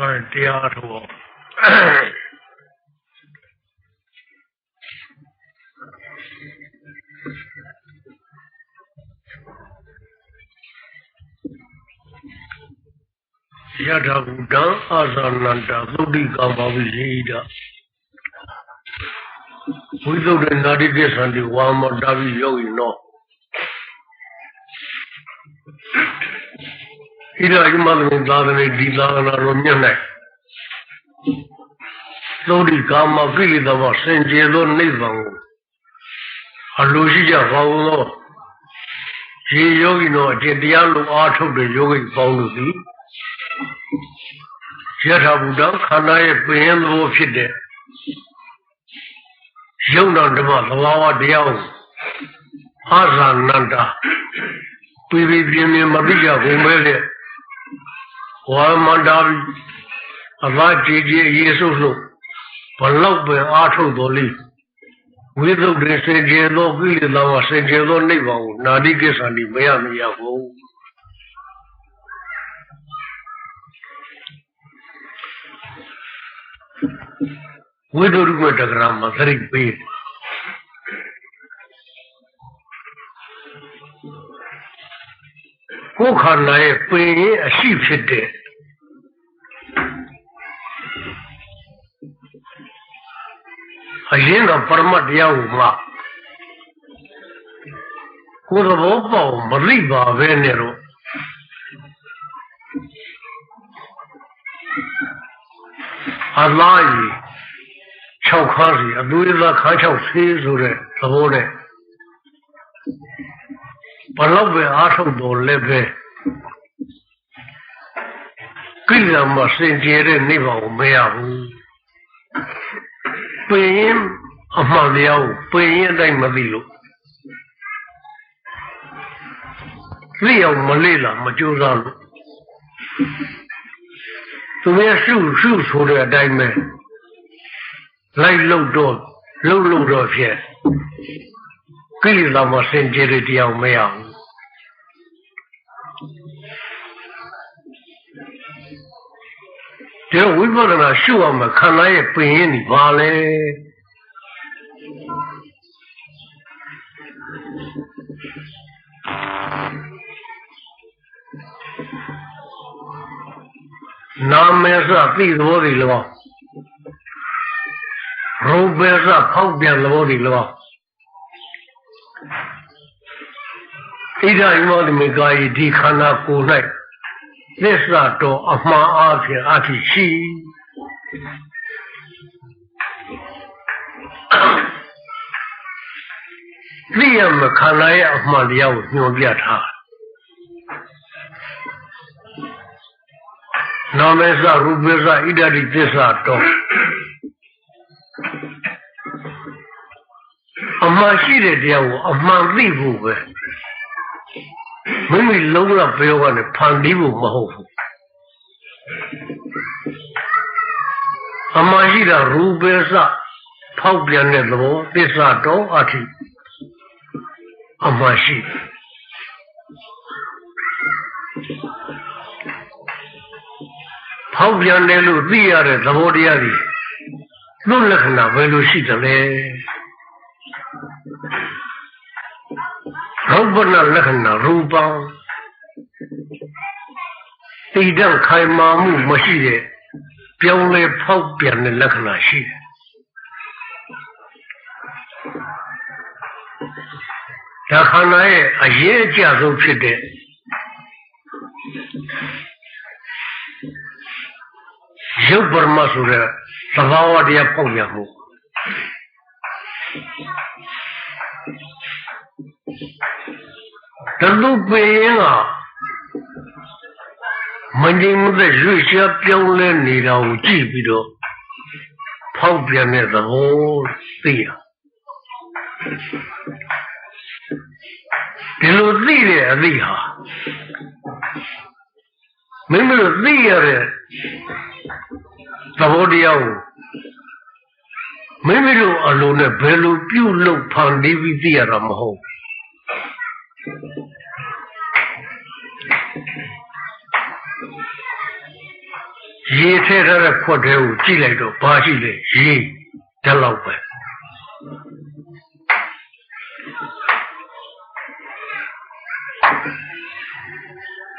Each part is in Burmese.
အဲတရားတော်ယထာဘုဒ္ဓအာဇာနန္တသုတိကမ္မဝိဟိတဝိသုဒ္ဓနာတိကိသံတိဝါမတာဝိယောဂိနော ဣဒယမလင်သာသနေဒီသာသနာတော်မြတ်၌သုတိကာမကိလေသာမစင်ကြယ်သောနိဗ္ဗာန်ကိုအလိုရှိကြပါဦးသောရေယောဂိနောအကျင့်တရားလိုအားထုတ်တဲ့ယောဂိပေါင်းတို့သည်ယထာဘုဒ္ဓခန္ဓာရဲ့ပင်သဘောဖြစ်တဲ့ယုံတော်ဓမ္မသဘာဝတရားကိုအာဇာနန္တာပြပြပြင်းပြင်းမသိကြကုန်ပဲလေဝါမန္တာဘိအဘာကြည်ကြည်ယေဆုလို့ဘလောက်ပဲအားထုတ် တော်လိဝိသုဒ္ဓေစေကျေသောကိလေသာဝစေကျေသောနိဗ္ဗာန်ကိုနာတိကိစ္ဆာတိမရမရဘူးဝိတု ရုမတဂရမသရိပေးကိုယ်ခန္ဓာရဲ့ပင်ရင်အရှိဖြစ်တဲ့အရင်ကပရမတ်တရားကိုမှကိုယ်သဘောပေါက်မသိပါပဲနဲ့တော့အလားကြီး6ခါစီအသွေးသားခါ6ဆေးဆိုတဲ့သဘောနဲ့ဘလောက်ပဲအားထုတ်တော်လည်းပဲကိလေသာမစင်ကြယ်တဲ့နိဗ္ဗာန်ကိုမရဘူး ပင်ရင်အမှန်တရားကိုပင်ရင်အတိုင်းမသိလို့သိအောင်မလေ့လာမကြိုးစားလို့သူရဲ့ရှုရှုဆိုတဲ့အတိုင်းပဲလိုက်လို့တော့လှုပ်လို့တော့ဖြစ်ကိလေသာမစင်ကြယ်တဲ့တရားမရဘူး ဒီဝိပဿနာရှုအောင်မခန္ဓာရဲ့ပင်ရင်ဒီပါလေနာမေသသိသဘောဒီလောရူပေသဖောက်ပြန်သဘောဒီလောဣဒိယမောတိမေကာယဒီခန္ဓာကိုယ်၌ သစ္စာတော်အမှန်အားဖြင့်အထိရှိသိရမခန္ဓာရဲ့အမှန်တရားကိုညွှန်ပြထားနာမေသရူပေသဣဒတိသစ္စာတော်အမှန်ရှိတဲ့တရားကိုအမှန်သိဖို့ပဲ မိမိလုံးဝပြောကနေဖန်တီးဖို့မဟုတ်ဘူးအမှန်ရှိတာရူပေစဖောက်ပြန်တဲ့သဘောသစ္စာတော်အထိအမှန်ရှိဖောက်ပြန်တယ်လို့သိရတဲ့သဘောတရားကြီးလွတ်လက္ခဏာဘယ်လိုရှိသလဲ ရုပ်ပနလက္ခဏာရူပံတိဒံခိုင်မာမှုမရှိတဲ့ပြောင်းလဲဖောက်ပြန်တဲ့လက္ခဏာရှိတယ်ဒါခန္ဓာရဲ့အရေးအကျဆုံးဖြစ်တဲ့ရုပ်ပရမဆိုတဲ့သဘာဝတရားပေါက်ရမှု တလူပင်ကမငြိမ်မသက်ရွေ့ရှားပြောင်းလဲနေတာကိုကြည့်ပြီးတော့ဖောက်ပြန်တဲ့သဘောသိရဒီလိုသိတဲ့အသိဟာမင်းတို့သိရတဲ့သဘောတရားကိုမိမိတို့အလုံးနဲ့ဘယ်လိုပြုလုပ်ဖန်တီးပြီးသိရတာမဟုတ် ရရေထဲထားတဲ့ခွက်တဲကိုကြည့်လိုက်တော့ဘာရှိလဲရေတက်လောက်ပဲ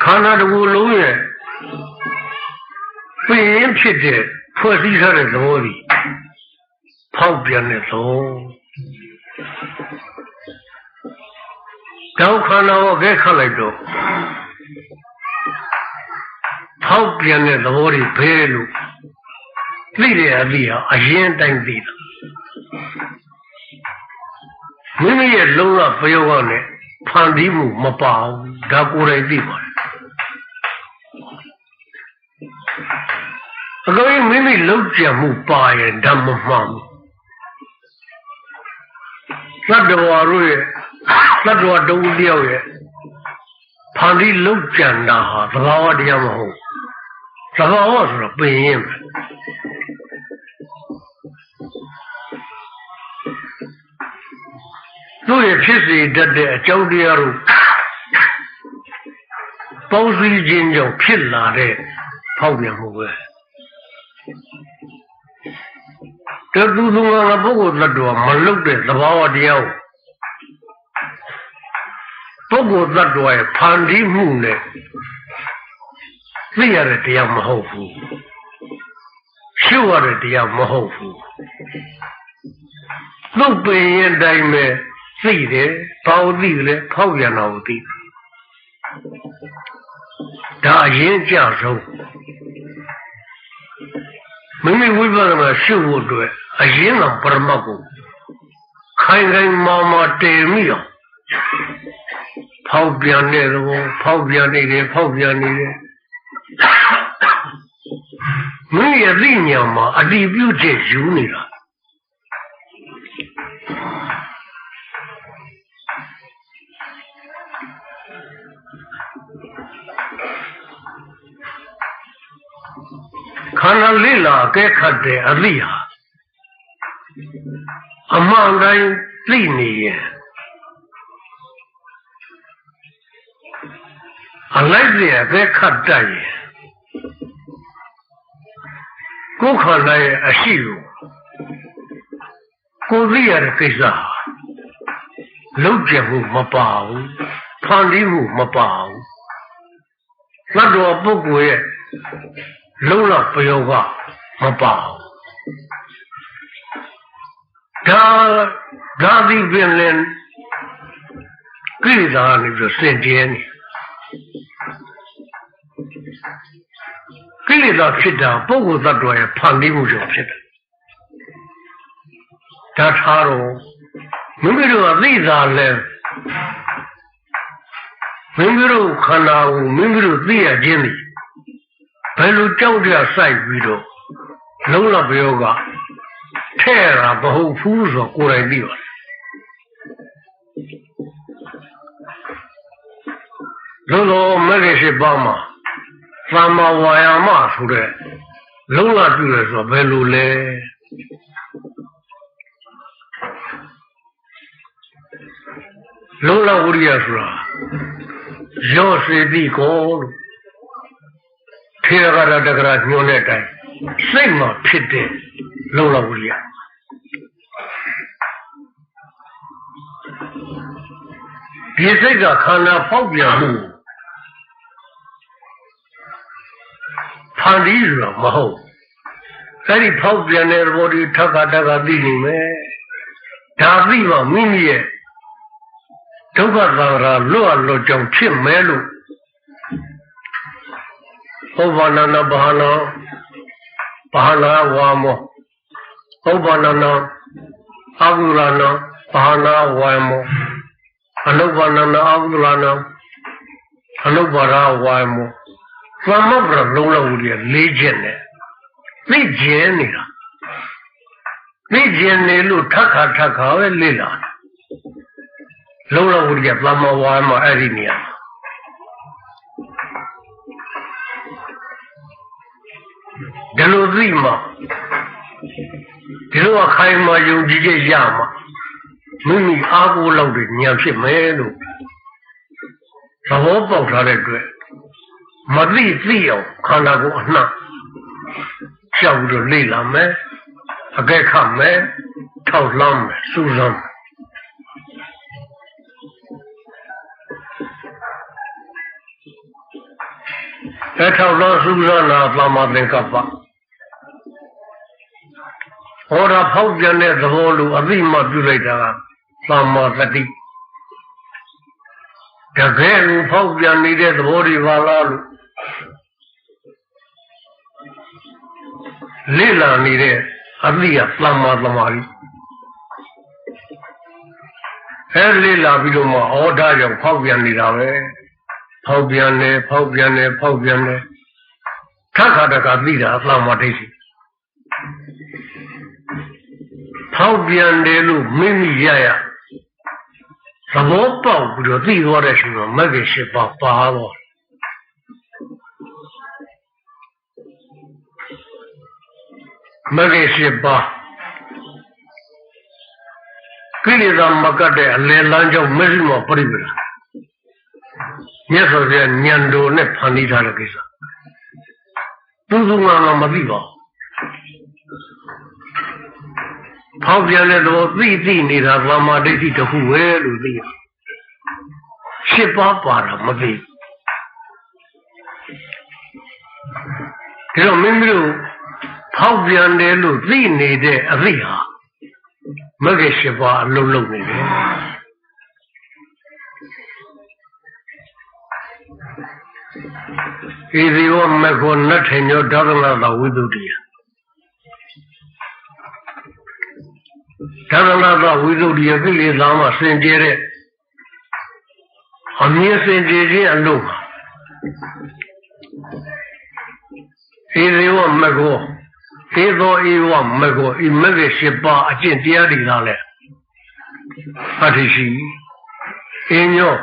ခန္ဓာတစ်ခုလုံးရဲ့ပြင်းဖြစ်တဲ့ဖွဲ့စည်းထားတဲ့သဘောကြီးဖောက်ပြန်တဲ့သဘော တောက်ခန္ဓာကိုခဲခတ်လိုက်တော့ဖောက်ပြန်တဲ့သဘောတွေဘဲလို့သိတဲ့အသည့်ဟာအရင်တိုင်းသိတာမိမိရဲ့လုံးဝပယောဂနဲ့ဖန်တီးမှုမပါဘူးဒါကိုယ်တိုင်သိပါတယ်အကောင်းမိမိလုံးကြံမှုပါရင်ဓမ္မမှန်ဘူးသတ္တဝါတို့ရဲ့ သတ္တဝါတုံးတယောက်ရဲ့ဖန်တီးလုံးကြံတာဟာသဘာဝတရားမဟုတ်သဘာဝဆိုတော့ပင်ရင်ပဲတို့ရဲ့ဖြစ်စေတတ်တဲ့အကြောင်းတရားတို့ပေါင်းစည်းခြင်းကြောင့်ဖြစ်လာတဲ့ဖောက်ပြန်မှုပဲတသူသူငါပုဂ္ဂိုလ်သတ္တဝါမလုတ်တဲ့သဘာဝတရားကို ပုဂ္ဂိုလ်သတ္တဝါရဲ့ဖန်တီးမှုနဲ့သိရတဲ့တရားမဟုတ်ဘူးရှုရတဲ့တရားမဟုတ်ဘူးလုတ်ပင်ရင်တိုင်းပဲသိတယ်ဘာလို့သိတယ်လဲဖောက်ပြန်တော့သိဒါအရင်ကြဆုံးမိမိဝိပဿနာရှုဖို့အတွက်အရင်ကပရမတ်ကိုခိုင်ခိုင်မာမာတည်မိအောင် ဖောက်ပြန်တဲ့သဘောဖောက်ပြန်နေတယ်ဖောက်ပြန်နေတယ်မိမိရဲ့သိဉာဏ်မှာအတိပြုချက်ယူနေတာခန္ဓာလိလာအကဲခတ်တဲ့အလိဟာအမှန်တိုင်းသိနေရင် အလိုက်စီအကဲခတ်တတ်ရင်ကိုယ်ခန္ဓာရဲ့အရှိကိုကိုသိရတဲ့ကိစ္စလုံးကျမှုမပါဘူးဖန်တီးမှုမပါဘူးသတ္တဝါပုဂ္ဂိုလ်ရဲ့လုံးလပယောကမပါဘူးဒါဒါဒီပင်လင်ကိလေသာနေပြီးစင်ကြဲနေ ကိလေသာဖြစ်တာပုဂ္ဂိုလ်သတ္တဝါရဲ့ဖန်တီးမှုကြောင့်ဖြစ်တယ်ဒါထားတော့မိမိတို့အသိသာလဲမိမိတို့ခန္ဓာကိုမိမိတို့သိရခြင်းသည်ဘယ်လိုကြောက်ကြစိုက်ပြီးတော့လုံးလပယောကထဲ့တာမဟုတ်ဘူးဆိုကိုယ်တိုင်သိပါတယ် လုံးလုံးမဂ္ဂင်ရှိပါမှာသမ္မာဝါယာမဆိုတဲ့လုံးလပြုရဆိုဘယ်လိုလဲလုံးလဝိရိယဆိုတာရောစေတိကိုလို့ထေရကရတကရာညွှန်တဲ့အတိုင်းစိတ်မှာဖြစ်တဲ့လုံလဝိရိယဒီစိတ်ကခန္ဓာပေါက်ပြန်မှု ဖန်တီးရမဟုတ်အဲ့ဒီဖောက်ပြန်တဲ့ဘောဒီထက်ကတက်ကသိနေမယ်ဒါသိမှမိမိရဲ့ဒုက္ခသံဃာလွတ်အလွတ်ကြောင့်ဖြစ်မယ်လို့ဥပ္ပန္နနဘာနာဘာနာဝါမောဥပ္ပန္နနအဂုရဏဘာနာဝါမောအနုပ္ပန္နနအဂုရဏအနုပ္ပရာဝါမော သမဗရလုံးလုံးကြီးလေးချက်နဲ့သိကျင်နေတာသိကျင်နေလို့ထက်ခါထက်ခါပဲလေ့လာလုံးလုံးကြီးသမဝါမအဲ့ဒီနေရာဒီလိုသိမှဒီလိုအခိုင်အမာယုံကြည်ချက်ရမှမိမိအားကိုးလောက်တဲ့ဉာဏ်ဖြစ်မယ်လို့သဘောပေါက်ထားတဲ့အတွက် မသိသိအောင်ခန္ဓာကိုယ်အနှံ့ကြောက်ပြီးတော့လေ့လာမယ်အကဲခတ်မယ်ထောက်လှမ်းမယ်စူးစမ်းမယ်အဲထောက်လှမ်းစူးစမ်းတာသမာသင်္ကပ္ပဟောတာဖောက်ပြန်တဲ့သဘောလိုအသိမှပြုလိုက်တာကသမာသတိတကယ်ကိုဖောက်ပြန်နေတဲ့သဘောတွေပါလားလို့ လေ့လာနေတဲ့အသိကသမ္မာသမာဓိအဲလေ့လာပြီးတော့မှဩဒါကြောင့်ဖောက်ပြန်နေတာပဲဖောက်ပြန်တယ်ဖောက်ပြန်တယ်ဖောက်ပြန်တယ်ခါခါတကသိတာသမ္မာဒိဋ္ဌိဖောက်ပြန်တယ်လို့မိမိရရသဘောပေါက်ပြီးတော့သိသွားတဲ့ရှင်ကမဂ္ဂင်၈ပါးပါတော့ မဂ္ဂင်၈ပါးကိလေသာမကတ်တဲ့အလယ်လမ်းကြောင့်မရှိမပရိပဒါမြတ်စွာဘုရားညံတော်နဲ့ဖန်တီးထားတဲ့ကိစ္စသူသူငါငါမသိပါဘူးဖောက်ပြန်တဲ့သဘောသိသိနေတာသမာဓိဋ္ဌိတစ်ခုပဲလို့သိရရှစ်ပါးပါတာမသိဒါတော့မင်းတို့ ဖောက်ပြန်တယ်လို့သိနေတဲ့အသိဟာမဂ္ဂင်ရှစ်ပါးအလုံးလုံးနေတယ်ဣဇိဝမခောနတ်ထေညောဒါသနာတဝိသုတ္တိယဓမ္မနာသဝိသုဒ္ဓိယကိလေသာမှစင်ကြဲတဲ့အမြင်စင်ကြယ်ခြင်းအလို့ပါဧဇေဝမကော ဧသောဧဝမကောဤမဂ္ဂရှိပါအကျင့်တရားတွေလားလဲအထိရှိအင်းညော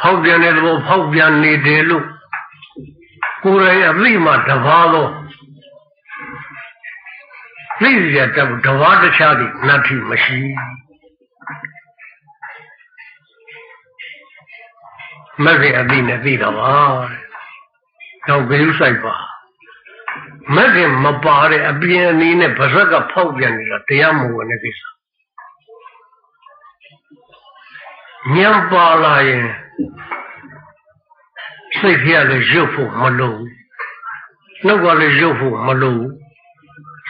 ဖောက်ပြန်တဲ့သဘောဖောက်ပြန်နေတယ်လို့ကိုယ်ရဲ့အသိမှတပါသောသိရတဲ့တဘာတခြားသည်နတ်ထိမရှိမဂ္ဂင်အသိနဲ့သိတာပါတော့ဂရုစိုက်ပါ မဂ္ဂင်မပါတဲ့အပြင်အနည်းနဲ့ဗဇက်ကဖောက်ပြန်နေတာတရားမဝင်တဲ့ကိစ္စဉာဏ်ပါလာရင်စိတ်ကြီးလည်းရုပ်ဖို့မလို့နှုတ်ကလည်းရုပ်ဖို့မလို့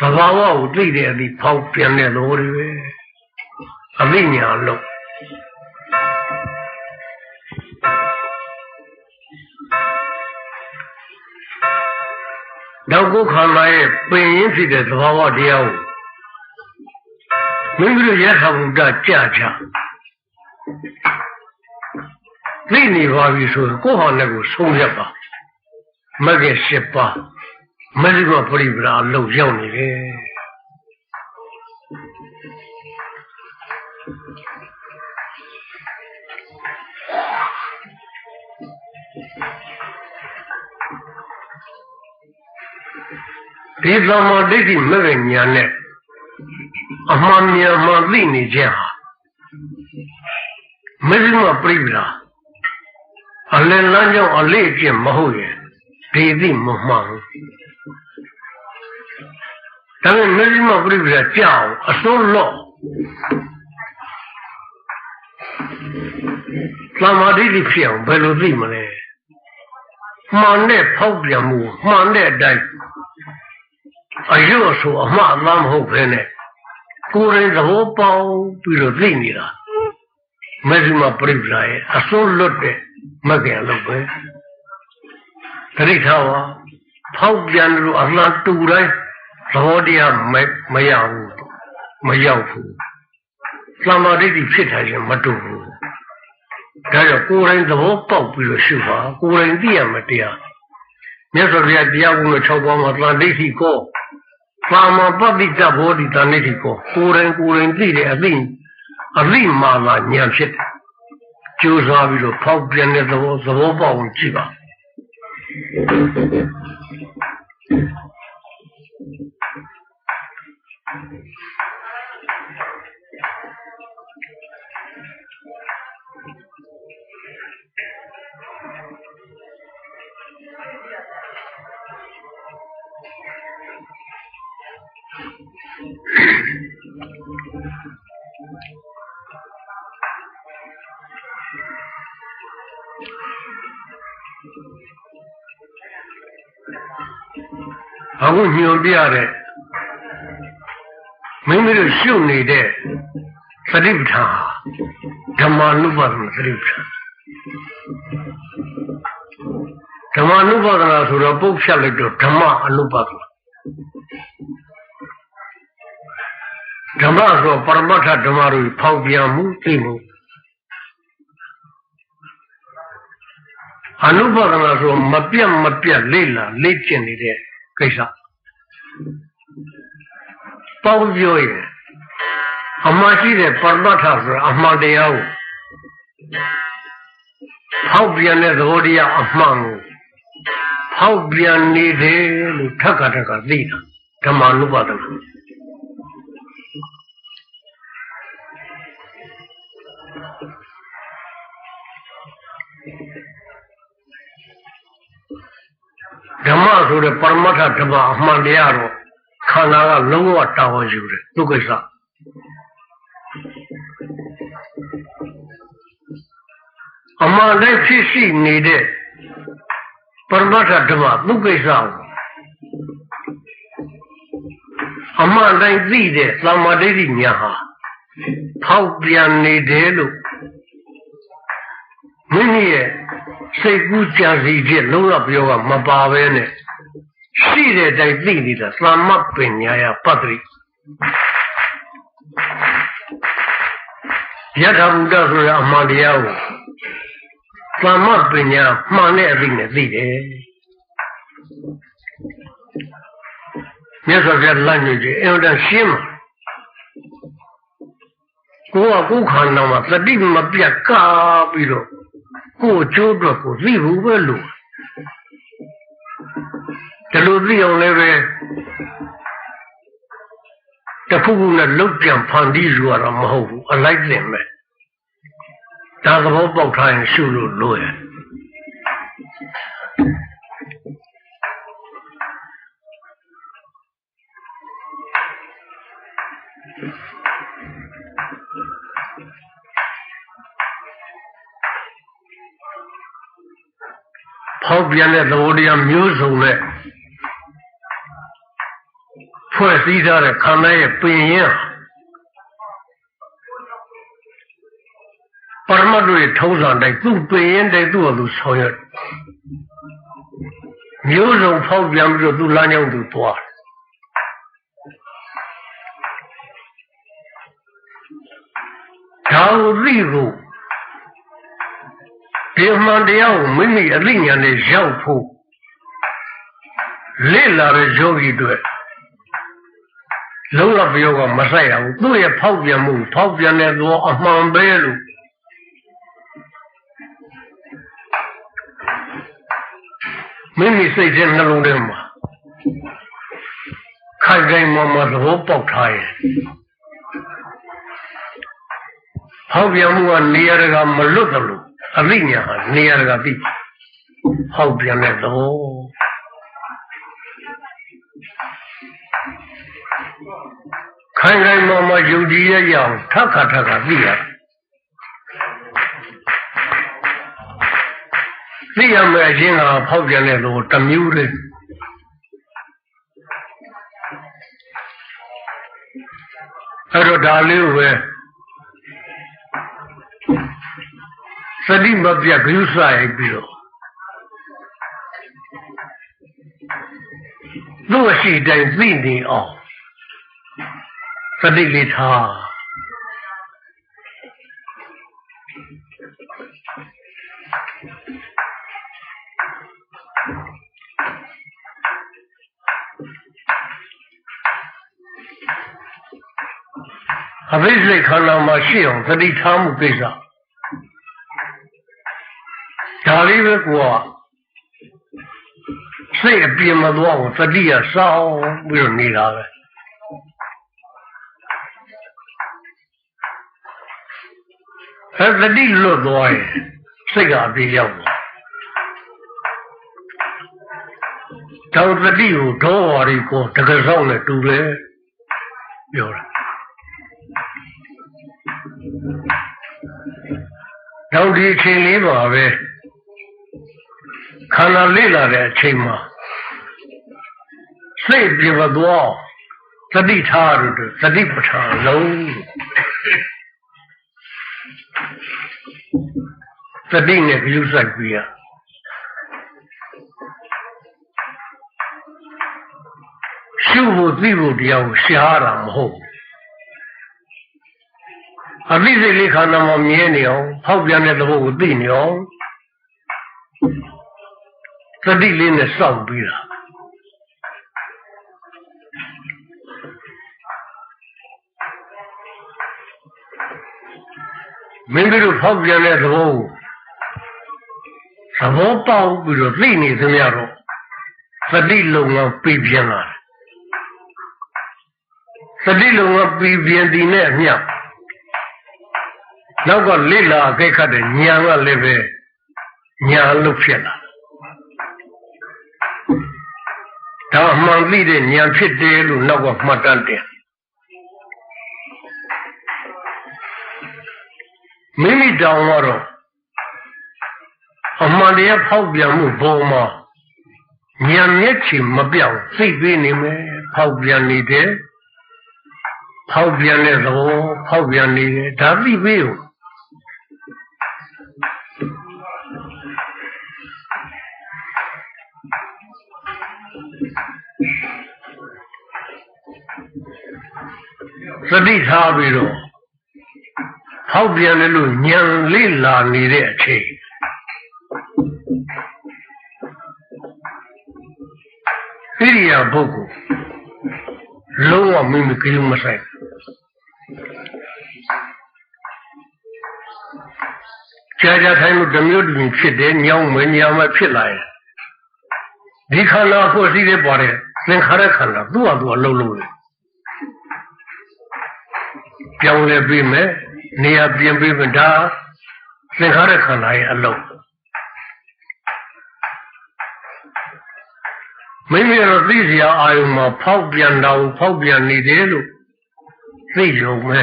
သဘာဝကိုသိတဲ့အသည့်ဖောက်ပြန်တဲ့သဘောတွေပဲအသိဉာဏ်လို့ တော့ကိုယ်ခန္ဓာရဲ့ပင်ရင်းဖြစ်တဲ့သဘာဝတရားကိုမိမိတို့ရထဘုဒ္ဓကြာချသိနေပါပြီဆိုရင်ကိုယ်ဟာနဲ့ကိုဆုံးဖြတ်ပါမဂ္ဂင်၈ပါးမဇ္ဈိမပရိပဒါအလုံးရောက်နေတယ် ဒီသမ္မာဒိဋ္ဌိမဂ္ဂညာနဲ့အမှန်မြင်မှသိနေခြင်းဟာမဇ္ဈိမပရိပဒါအလယ်လမ်းကြောင့်အလေးအကျင့်မဟုတ်ရင်ဒီသိမမှန်ဘူးဒါပေမဲ့မဇ္ဈိမပရိပဒါကြောက်အစိုးလို့သမာဓိတိဖြစ်အောင်ဘယ်လိုသိမလဲမှန်တဲ့ဖောက်ပြန်မှုမှန်တဲ့အတိုင်း အယုအဆိုအမှားအလားမဟုတ်ဘဲနဲ့ကိုယ်ရင်သဘောပေါက်ပြီးတော့သိနေတာမဇ္ဈိမပရိပဒါရဲ့အစိုးလွတ်တဲ့မကင်လို့ပဲတတိထားပါဖောက်ပြန်လို့အလားတူတိုင်းသဘောတရားမမရဘူးမရောက်ဘူးသမာဓိဖြစ်ထားခြင်းမတူဘူးဒါကြောင့်ကိုယ်တိုင်သဘောပေါက်ပြီးလို့ရှုပါကိုယ်တိုင်သိရမှာတရားမြတ်စွာဘုရားတရားဝင်၆ပါးမှာသံဒိဋ္ဌိကို ပါမပဋိတဘောဓိတန်ဒိဋ္ဌိကိုကိုယ်တိုင်ကိုယ်တိုင်သိတယ်အသိအသိမှသာဉာဏ်ဖြစ်တယ်ကြိုးစားပြီးတော့ဖောက်ပြန်တဲ့သဘောသဘောပေါက်အောင်ကြည့်ပါ အခုညွန်ပြတဲ့မိမိတို့ရှုနေတဲ့သတိပဋ္ဌာန်ဟာဓမ္မနုပါဒနာသတိပဋ္ဌာန်ဓမ္မနုပါဒနာဆိုတော့ပုတ်ဖြတ်လိုက်တော့ဓမ္မအနုပါဒနာဓမ္မဆိုပရမတ္ထဓမ္မတို့ဖောက်ပြန်မှုသိမှုအနုပါဒနာဆိုမပြတ်မပြတ်လေ့လာလေ့ကျင့်နေတဲ့ကိစ္စ ပေါင်းပြောရင်အမှန်ရှိတဲ့ပရမတ္ထဆိုတာအမှန်တရားကိုဖောက်ပြန်တဲ့သဘောတရားအမှန်ကိုဖောက်ပြန်နေတယ်လို့ထပ်ခါထပ်ခါသိတာဓမ္မနုပါဒနာ ဓမ္မဆိုတဲ့ပရမတ္ထဓမ္မအမှန်တရားတော့ခန္ဓာကလုံးဝတာဝန်ယူတယ်သူကိစ္စအမှန်တိုင်းဖြစ်ရှိနေတဲ့ပရမတ္ထဓမ္မသူကိစ္စကိုအမှန်တိုင်းသိတဲ့သမာဓိဋ္ဌိညာဟာဖောက်ပြန်နေတယ်လို့မိမိရဲ့ စိတ်ကူးကြံစီချက်လုံးဝပြောကမပါပဲနဲ့ရှိတဲ့အတိုင်းသိနေတာသမ္မပညာယပတ္တိယထာဘုဒ္ဓဆိုရအမှန်တရားကိုသမ္မပညာမှန်တဲ့အသိနဲ့သိတယ်မြတ်စွာဘုရားလမ်းညွှန်ခြင်းအင်တန်ရှင်းမှာကိုယ်ကကိုယ်ခန္ဓာမှာသတိမပြတ်ကားပြီးတော့ ကိုယ်ကျိုးအတွက်ကိုသိဘူးပဲလို့ဒီလိုသိအောင်လည်းပဲတခုခုနဲ့လုတ်ပြန်ဖန်တီးယူရတာမဟုတ်ဘူးအလိုက်တင်ပဲဒါသဘောပေါက်ထားရင်ရှုလို့လို့ရ ဖောက်ပြန်တဲ့သဘောတရားမျိုးစုံနဲ့ဖွဲ့စည်းထားတဲ့ခန္ဓာရဲ့ပင်ရင်ပရမတ်တို့ရဲ့ထုံးစံတိုင်းသူ့ပင်ရင်တိုင်းသူ့အလိုဆောင်ရွက်မျိုးစုံဖောက်ပြန်ပြီးတော့သူ့လမ်းကြောင်းသူသွားဒါကိုသိဖို့ ဒီမှန်တရားကိုမိမိအသိဉာဏ်နဲ့ရောက်ဖို့လေ့လာတဲ့ယောဂီတွေလုံးဝပြောကမဆိုင်ရဘူးသူ့ရဲ့ဖောက်ပြန်မှုဖောက်ပြန်တဲ့သဘောအမှန်ပဲလို့မိမိစိတ်ထဲနှလုံးထဲမှာခိုင်ခိုင်မာမာသဘောပေါက်ထားရင်ဖောက်ပြန်မှုကနေရာကမလွတ်တယ်လို့ အသိဉာဏ်ဟာနေရာကသိဟောက်ပြန်တဲ့သဘောခိုင်ခိုင်မာမာယုံကြည်ရရအောင်ထပ်ခါထပ်ခါသိရသိရမယ်အချင်းကဖောက်ပြန်တဲ့သဘောတစ်မျိုးတည်းအဲ့တော့ဒါလေးကိုပဲ သတိမပြတ်ဂရုစိုက်ပြီးတော့သူ့အရှိတိုင်းသိနေအောင်သတိလေးထားအဘိဓိခန္ဓာမှာရှိအောင်သတိထားမှုကိစ္စ ဒါလေးပဲကိုကစိတ်အပြင်းမသွားဘူးသတိရစောင်းပြီးတော့နေတာပဲအဲသတိလွတ်သွားရင်စိတ်ကအပြင်းရောက်သွားတော့သတိကိုဒေါဝါရီကိုတကယ်ဆောင်နဲ့တူတယ်ပြောတာတော့ဒီအချိန်လေးပါပဲ ခန္ဓာလေးလာတဲ့အချိန်မှာစိတ်ပြေသွားသတိထားရတဲ့သတိပဋ္ဌာန်လုံးသတိနဲ့ပြုစိုက်ပြီးရရှုဖို့သိဖို့တရားကိုရှားတာမဟုတ်ဘူးအသိစိတ်လေးခန္ဓာမှာမြဲနေအောင်ဖောက်ပြန်တဲ့သဘောကိုသိနေအောင် သတိလေးနဲ့စောင့်ပြီးတာမင်းတို့ဖောက်ပြန်တဲ့သဘောကိုသဘောပေါက်ပြီးတော့သိနေသမျှတော့သတိလုံအောင်ပြပြင်းလာတယ်သတိလုံအောင်ပြပြင်းဒီနဲ့အမျှနောက်ကလိလာအခိတ်ခတ်တဲ့ညာကလည်းပဲညာလို့ဖြစ်လာ ဒါအမှန်သိတဲ့ညာဖြစ်တယ်လို့နောက်ကမှတ်တမ်းတယ်မိမိတောင်တော့အမှန်တရားဖောက်ပြန်မှုပုံမှာဉာဏ်မျက်ခြေမပြောင်းသိပေးနေမယ်ဖောက်ပြန်နေတယ်ဖောက်ပြန်တဲ့သဘောဖောက်ပြန်နေတယ်ဒါသိပေးဦး သတိထားပြီးတော့ဖောက်ပြန်တယ်လို့ညံလေးလာနေတဲ့အချိန်ဣရိယာပုဂ္ဂိုလ်လုံးဝမိမိကိမဆိုင်ကြာကြာထိုင်လို့ဓမျိုးတည်းဖြစ်တယ်ညောင်းမညောင်းမဖြစ်လာရင်ဒီခန္ဓာကိုယ်စီးတဲ့ပေါ်တဲ့သင်္ခါရခန္ဓာသူ့ဟာသူအလုံးလုံးလေ ပြောင်းလဲပြီးမယ်နေရာပြင်ပြီးမယ်ဒါသင်္ခါရခန္ဓာရဲ့အလုံးမိမိတို့သိစရာအာယုံမှာဖောက်ပြန်တော့ဖောက်ပြန်နေတယ်လို့သိရုံပဲ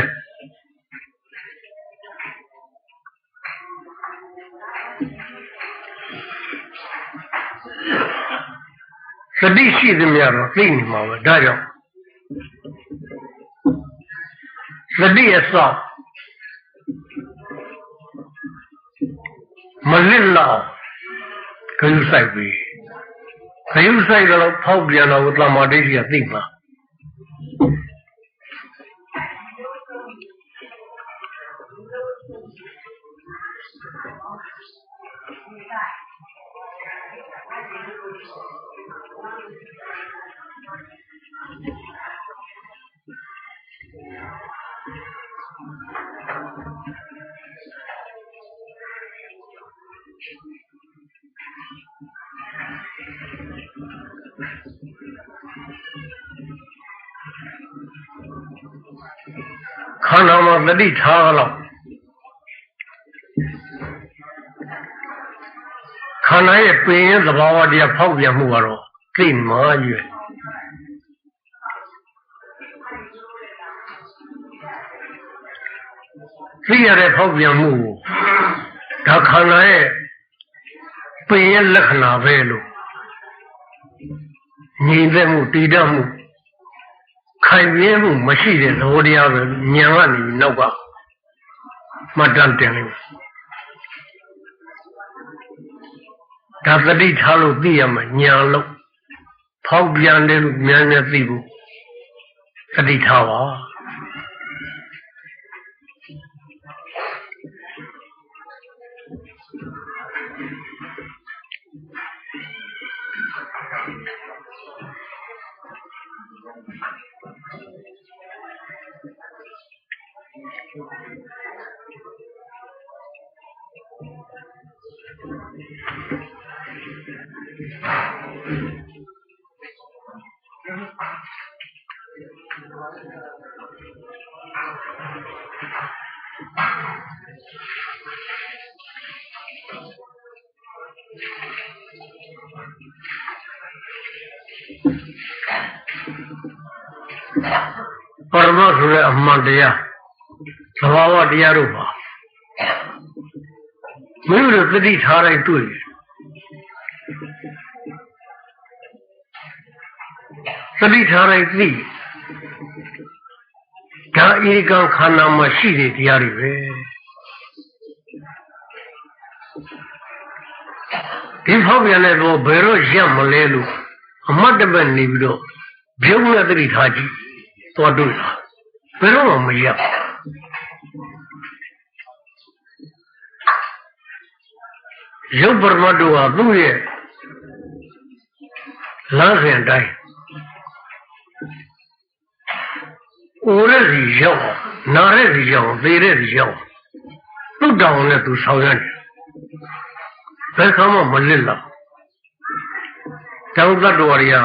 သတိရှိသမျှတော့သိနေမှာပဲဒါကြောင့် သတိအစောင့်မလစ်လောက်ခရုစိုက်ပြီးခရုစိုက်တော့ဖောက်ပြန်တော့သမာဓိကြီးကသိမှာ ခန္ဓာမှာတတိထားတော့ခန္ဓာရဲ့ပင်ရဲ့သဘာဝတရားဖောက်ပြန်မှုကတော့သိမှရွယ်သိရတဲ့ဖောက်ပြန်မှုကိုဒါခန္ဓာရဲ့ပင်ရဲ့လက္ခဏာပဲလို့ညီသက်မှုတည်တတ်မှု ခိုင်ပြင်းမှုမရှိတဲ့သဘောတရားပဲညံကနေနောက်ကမှတ်တမ်းတင်လိုက်ဒါသတိထားလို့သိရမှာညံလို့ဖောက်ပြန်တယ်လို့မြန်မြန်သိဖို့သတိထားပါ ပရမသုရအမှန်တရားသဘာဝတရားတို့ပါ မင်းတို့သတိထားလိုက်တွေ့တယ်သတိထားလိုက်သိဒါဧကံခန္ဓာမှာရှိတဲ့တရားတွေပဲဒီဖောက်ပြန်တဲ့တော့ဘယ်တော့ရက်မလဲလို့အမတ်တပတ်နေပြီးတော့ပြုံးနဲ့သတိထားကြည့်သွားတွေ့တာဘယ်တော့မှမရက် ရုပ်ပရမတ်တို့ဟာသူ့ရဲ့လမ်းစဉ်အတိုင်းဦးရစီရောက်အောင်နာရစီရောက်အောင်သေရစီရောက်အောင်သူ့တောင်းနဲ့သူဆောင်ရွက်တယ်ဘယ်ခါမှမလစ်လောက်တောင်းတတ်တော်ရီယာ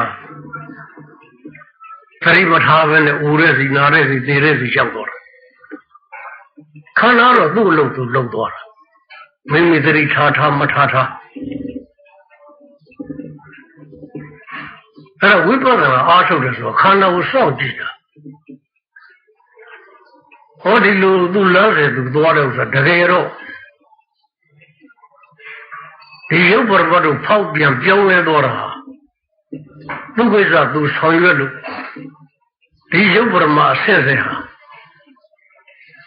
သတိမထားဘဲနဲ့ဦးရစီနာရစီသေရစီရောက်တော့တာခန္ဓာတော့သူ့အလုပ်သူလုပ်သွားတာ မိမိသတိထားထားမထားထားအဲ့တော့ဝိပဿနာအားထုတ်တယ်ဆိုတော့ခန္ဓာကိုစောင့်ကြည့်တာဟောဒီလိုသူလားတယ်သူသွားတယ်ဆိုတော့တကယ်တော့ဒီရုပ်ပရပတ်ကိုဖောက်ပြန်ပြောင်းလဲသွားတာသူကိစ္စသူဆောင်ရွက်လို့ဒီရုပ်ပရမအဆက်ဆက်ဟာ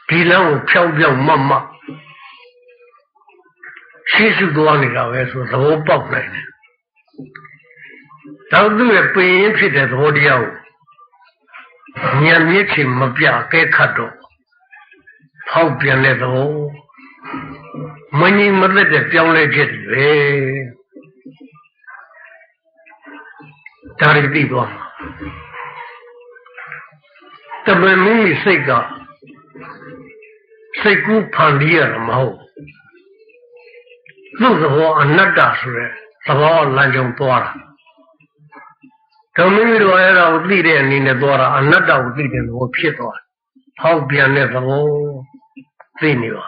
ဒီလမ်းကိုဖြောင်းပြောင်းမမ ရှေ့ရှုသွားနေတာပဲဆိုသဘောပေါက်နိုင်တယ်တော့သူ့ရဲ့ပင်ရင်ဖြစ်တဲ့သဘောတရားကိုဉာဏ်မြင့်ချင်မပြကဲခတ်တော့ဖောက်ပြန်တဲ့သဘောမငြိမ်မသက်တဲ့ပြောင်းလဲချက်တွေပဲဒါရီသိသွားမှာတမန်မင်းစိတ်ကစိတ်ကူးဖန်ပြီးရမှာမဟုတ် သူ့သဘောအနတ္တဆိုတဲ့သဘောလမ်းကြောင်းသွားတာဓမ္မမိတို့အဲ့ဒါကိုသိတဲ့အနေနဲ့သွားတာအနတ္တကိုသိတဲ့သဘောဖြစ်သွားတယ်။ဟောက်ပြန်တဲ့သဘောသိနေပါ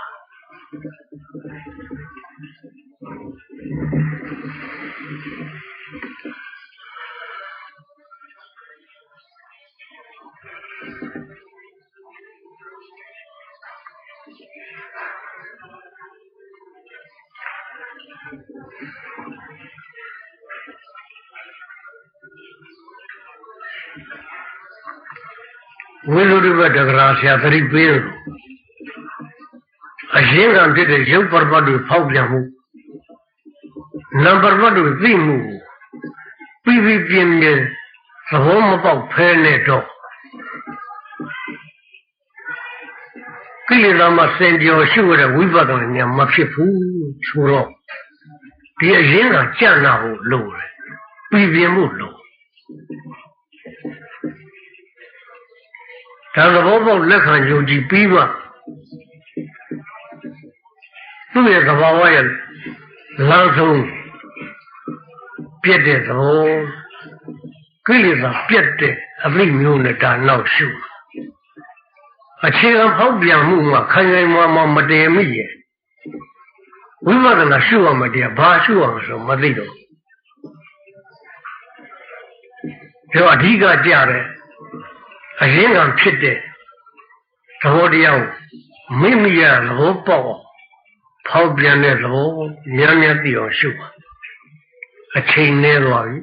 ဝိသုဒ္ဓဘတဂရာဆရာသတိပေးတယ်အရင်ကဖြစ်တဲ့ရုပ်ပရပတ်တွေဖောက်ပြန်မှုနံပါတ်ပတ်တွေသိမှုပြီးပြီးပြင်းပြင်းသဘောမပေါက်ဖဲနဲ့တော့ကိလေသာမစင်ကြောရှိရတဲ့ဝိပဿနာဉာဏ်မဖြစ်ဘူးဆိုတော့ဒီအရင်ကကြံ့နာဖို့လိုတယ်ပြီးပြင်းမှုလို ဒါသဘောပေါက်လက်ခံယုံကြည်ပြီးမှသူ့ရဲ့သဘာဝရဲ့လမ်းဆုံးပြည့်တဲ့သဘောကိလေသာပြည့်တဲ့အမိမျိုးနဲ့ဒါနောက်ရှုအခြေခံဖောက်ပြန်မှုမှာခိုင်ခိုင်မာမာမတည်မိရဲ့ဝိပဿနာရှုရမယ်တရားဘာရှုရမလို့မသိတော့ပြောအဓိကကြတဲ့ အရင်းကဖြစ်တဲ့သဘောတရားကိုမိမိရသဘောပေါက်ဖောက်ပြန်တဲ့သဘောများများသိအောင်ရှုပါအချိန်နဲ့သွားပြီ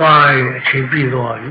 ကိုယ်အချိန်ပြည့်သွားပြီ